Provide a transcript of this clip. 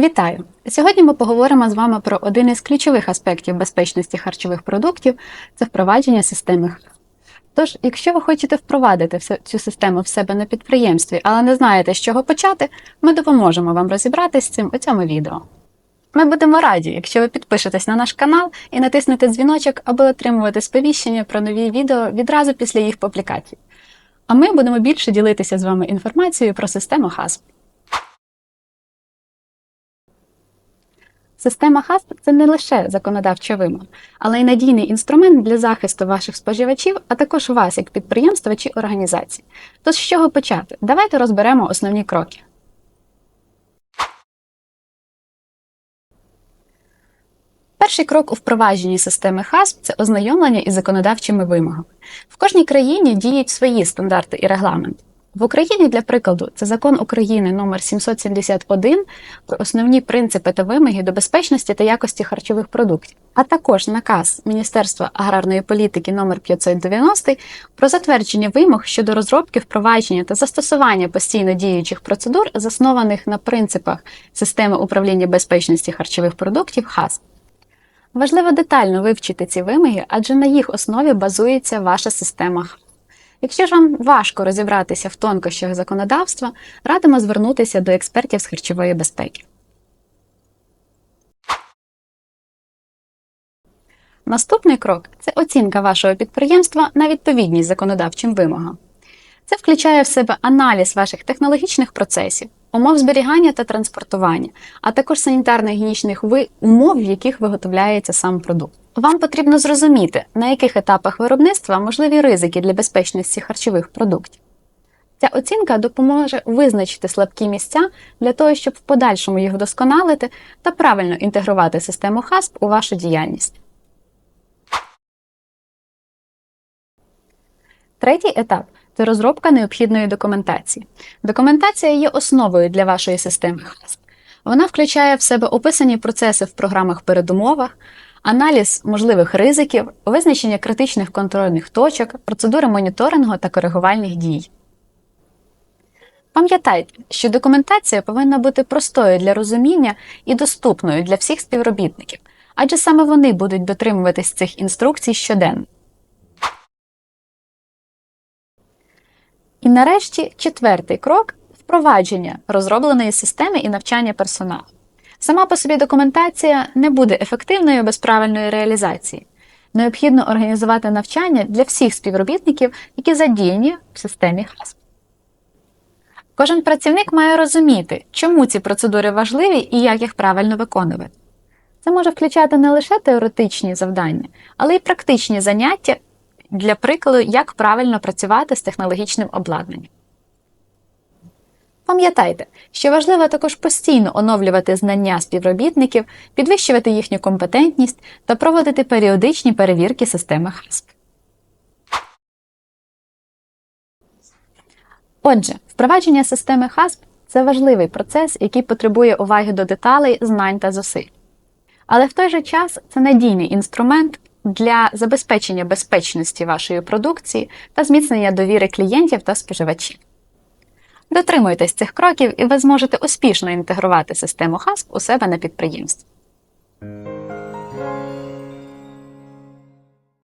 Вітаю! Сьогодні ми поговоримо з вами про один із ключових аспектів безпечності харчових продуктів це впровадження системи. Тож, якщо ви хочете впровадити цю систему в себе на підприємстві, але не знаєте, з чого почати, ми допоможемо вам розібратися з цим у цьому відео. Ми будемо раді, якщо ви підпишетесь на наш канал і натиснете дзвіночок, аби отримувати сповіщення про нові відео відразу після їх публікацій. А ми будемо більше ділитися з вами інформацією про систему ХАСП. Система ХАСП це не лише законодавча вимога, але й надійний інструмент для захисту ваших споживачів, а також вас як підприємства чи організації. Тож з чого почати? Давайте розберемо основні кроки. Перший крок у впровадженні системи ХАСП це ознайомлення із законодавчими вимогами. В кожній країні діють свої стандарти і регламенти. В Україні, для прикладу, це закон України номер 771 про основні принципи та вимоги до безпечності та якості харчових продуктів, а також наказ Міністерства аграрної політики номер 590 про затвердження вимог щодо розробки, впровадження та застосування постійно діючих процедур, заснованих на принципах системи управління безпечності харчових продуктів ХАСП. Важливо детально вивчити ці вимоги, адже на їх основі базується ваша система. Якщо ж вам важко розібратися в тонкощах законодавства, радимо звернутися до експертів з харчової безпеки. Наступний крок це оцінка вашого підприємства на відповідність законодавчим вимогам. Це включає в себе аналіз ваших технологічних процесів, умов зберігання та транспортування, а також санітарно-гігієнічних умов, в яких виготовляється сам продукт. Вам потрібно зрозуміти, на яких етапах виробництва можливі ризики для безпечності харчових продуктів. Ця оцінка допоможе визначити слабкі місця для того, щоб в подальшому їх вдосконалити та правильно інтегрувати систему ХАСП у вашу діяльність. Третій етап це розробка необхідної документації. Документація є основою для вашої системи ХАСП. Вона включає в себе описані процеси в програмах передумовах, аналіз можливих ризиків, визначення критичних контрольних точок, процедури моніторингу та коригувальних дій. Пам'ятайте, що документація повинна бути простою для розуміння і доступною для всіх співробітників, адже саме вони будуть дотримуватись цих інструкцій щоденно. І нарешті четвертий крок впровадження розробленої системи і навчання персоналу. Сама по собі документація не буде ефективною без правильної реалізації. Необхідно організувати навчання для всіх співробітників, які задіяні в системі ХАСП. Кожен працівник має розуміти, чому ці процедури важливі і як їх правильно виконувати. Це може включати не лише теоретичні завдання, але й практичні заняття для прикладу, як правильно працювати з технологічним обладнанням. Пам'ятайте, що важливо також постійно оновлювати знання співробітників, підвищувати їхню компетентність та проводити періодичні перевірки системи ХАСП. Отже, впровадження системи ХАСП це важливий процес, який потребує уваги до деталей, знань та зусиль. Але в той же час це надійний інструмент для забезпечення безпечності вашої продукції та зміцнення довіри клієнтів та споживачів. Дотримуйтесь цих кроків, і ви зможете успішно інтегрувати систему ХАСП у себе на підприємстві.